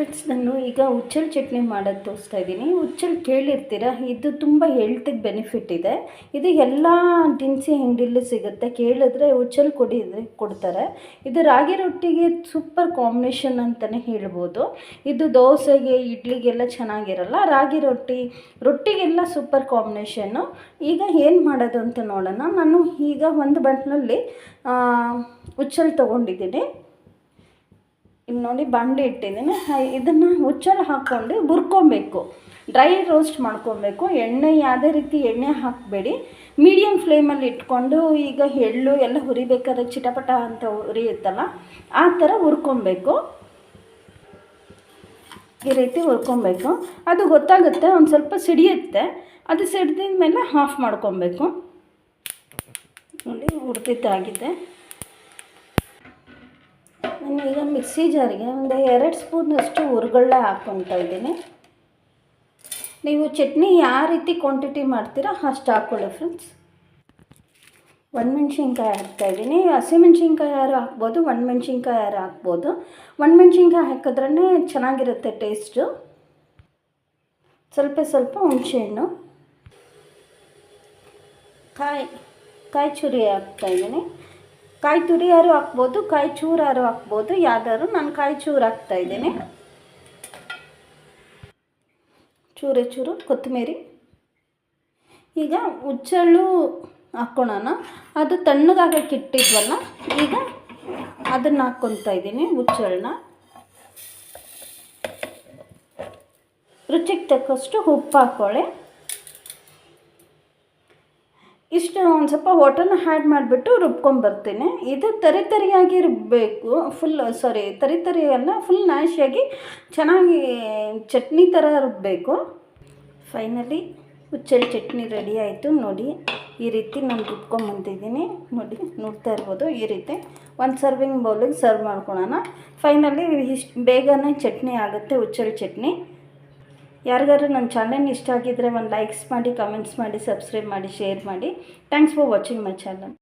Friends ನಾನು ಈಗ ಉಚ್ಚಲ್ ಚಟ್ನಿ ಮಾಡೋದು ತೋರಿಸ್ತಾ ಇದ್ದೀನಿ. ಉಚ್ಚಲ್ ಕೇಳಿರ್ತೀರ? ಇದು ತುಂಬ ಹೆಲ್ತಿಗೆ ಬೆನಿಫಿಟ್ ಇದೆ. ಇದು ಎಲ್ಲ ದಿನಸಿ ಅಂಗಡಿಲೂ ಸಿಗುತ್ತೆ. ಕೇಳಿದ್ರೆ ಉಚ್ಚಲ್ ಕೊಡಿದ್ರೆ ಕೊಡ್ತಾರೆ. ಇದು ರಾಗಿ ರೊಟ್ಟಿಗೆ ಸೂಪರ್ ಕಾಂಬಿನೇಷನ್ ಅಂತಲೇ ಹೇಳ್ಬೋದು. ಇದು ದೋಸೆಗೆ, ಇಡ್ಲಿಗೆಲ್ಲ ಚೆನ್ನಾಗಿರಲ್ಲ. ರಾಗಿ ರೊಟ್ಟಿ, ರೊಟ್ಟಿಗೆಲ್ಲ ಸೂಪರ್ ಕಾಂಬಿನೇಷನ್ನು ಈಗ ಏನು ಮಾಡೋದು ಅಂತ ನೋಡೋಣ. ನಾನು ಈಗ ಒಂದು ಬಟ್ನಲ್ಲಿ ಉಚ್ಚಲ್ ತೊಗೊಂಡಿದ್ದೀನಿ. ಇಲ್ಲಿ ನೋಡಿ ಬಂಡಿ ಇಟ್ಟಿದ್ದೀನಿ. ಇದನ್ನು ಹುಚ್ಚಳು ಹಾಕ್ಕೊಂಡು ಹುರ್ಕೊಬೇಕು. ಡ್ರೈ ರೋಸ್ಟ್ ಮಾಡ್ಕೊಬೇಕು. ಎಣ್ಣೆ ಯಾವುದೇ ರೀತಿ ಎಣ್ಣೆ ಹಾಕಬೇಡಿ. ಮೀಡಿಯಮ್ ಫ್ಲೇಮಲ್ಲಿ ಇಟ್ಕೊಂಡು ಈಗ ಎಳ್ಳು ಎಲ್ಲ ಹುರಿಬೇಕಾದ್ರೆ ಚಿಟಪಟ ಅಂತ ಹುರಿಯುತ್ತಲ್ಲ, ಆ ಥರ ಹುರ್ಕೊಬೇಕು. ಈ ರೀತಿ ಹುರ್ಕೊಬೇಕು. ಅದು ಗೊತ್ತಾಗುತ್ತೆ, ಒಂದು ಸ್ವಲ್ಪ ಸಿಡಿಯುತ್ತೆ. ಅದು ಸಿಡಿದ ಮೇಲೆ ಆಫ್ ಮಾಡ್ಕೊಬೇಕು. ನೋಡಿ, ಹುರಿದಿದ್ದಾಗಿದೆ. ಈಗ ಮಿಕ್ಸಿ ಜಾರಿಗೆ ಒಂದು ಎರಡು ಸ್ಪೂನಷ್ಟು ಹುರ್ಗಳ್ಳ ಹಾಕ್ಕೊತಾ ಇದ್ದೀನಿ. ನೀವು ಚಟ್ನಿ ಯಾವ ರೀತಿ ಕ್ವಾಂಟಿಟಿ ಮಾಡ್ತೀರಾ ಅಷ್ಟು ಹಾಕ್ಕೊಳ್ಳಿ ಫ್ರೆಂಡ್ಸ್ ಒಣಮೆಣ್ಸಿನ್ಕಾಯಿ ಹಾಕ್ತಾಯಿದ್ದೀನಿ ಹಸಿಮೆಣ್ಸಿನ್ಕಾಯಿ ಯಾರು ಹಾಕ್ಬೋದು? ಒಣಮೆಣ್ಸಿನ್ಕಾಯಿ ಯಾರು ಹಾಕ್ಬೋದು? ಒಣಮೆಣ್ಸಿನ್ಕಾಯಿ ಹಾಕಿದ್ರೇ ಚೆನ್ನಾಗಿರುತ್ತೆ ಟೇಸ್ಟು ಸ್ವಲ್ಪ ಸ್ವಲ್ಪ ಹುಣಸೆಹಣ್ಣು ಕಾಯಿ ಕಾಯಿ ಚುರಿ ಹಾಕ್ತಾಯಿದ್ದೀನಿ ಕಾಯಿ ತುರಿಯಾರು ಹಾಕ್ಬೋದು, ಕಾಯಿ ಚೂರಾರು ಹಾಕ್ಬೋದು, ಯಾವ್ದಾದ್ರು ನಾನು ಕಾಯಿ ಚೂರು ಹಾಕ್ತಾಯಿದ್ದೀನಿ ಚೂರೆ ಚೂರು, ಕೊತ್ತಂಬರಿ. ಈಗ ಹುಚ್ಚಳ್ಳು ಹಾಕ್ಕೊಳೋಣ ಅದು ತಣ್ಣಗಾಗಕ್ಕೆ ಇಟ್ಟಿದ್ವಲ್ಲ ಈಗ ಅದನ್ನು ಹಾಕ್ಕೊತಾ ಇದ್ದೀನಿ ಹುಚ್ಚಳನ್ನ ರುಚಿಗೆ ತಕ್ಕಷ್ಟು ಉಪ್ಪು ಹಾಕ್ಕೊಳ್ಳಿ ಇಷ್ಟು ಒಂದು ಸ್ವಲ್ಪ ವಾಟರ್ನ ಹ್ಯಾಡ್ ಮಾಡಿಬಿಟ್ಟು ರುಬ್ಕೊಂಬರ್ತೀನಿ ಇದು ತರಿ ತರಿಯಾಗಿ ರುಬ್ಬಬೇಕು ಫುಲ್ ಸಾರಿ ತರಿ ತರಿ ಅಲ್ಲ ಫುಲ್ ನಾಶಿಯಾಗಿ ಚೆನ್ನಾಗಿ ಚಟ್ನಿ ಥರ ರುಬ್ಬಬೇಕು ಫೈನಲಿ ಹುಚ್ಚಲ್ಲಿ ಚಟ್ನಿ ರೆಡಿ ಆಯಿತು. ನೋಡಿ, ಈ ರೀತಿ ನಾನು ರುಬ್ಕೊಂಬಂದಿದ್ದೀನಿ ನೋಡಿ, ನೋಡ್ತಾ ಇರ್ಬೋದು ಈ ರೀತಿ. ಒಂದು ಸರ್ವಿಂಗ್ ಬೌಲಿಗೆ ಸರ್ವ್ ಮಾಡ್ಕೊಳೋಣ. ಫೈನಲಿ ಇಷ್ಟು ಬೇಗನೆ ಚಟ್ನಿ ಆಗುತ್ತೆ ಹುಚ್ಚಲ್ ಚಟ್ನಿ. ಯಾರಿಗಾದ್ರೂ ನನ್ನ ಚಾನಲ್ ಇಷ್ಟ ಆಗಿದ್ದರೆ ಒಂದು ಲೈಕ್ಸ್ ಮಾಡಿ ಕಮೆಂಟ್ಸ್ ಮಾಡಿ ಸಬ್ಸ್ಕ್ರೈಬ್ ಮಾಡಿ ಶೇರ್ ಮಾಡಿ. Thanks for watching my channel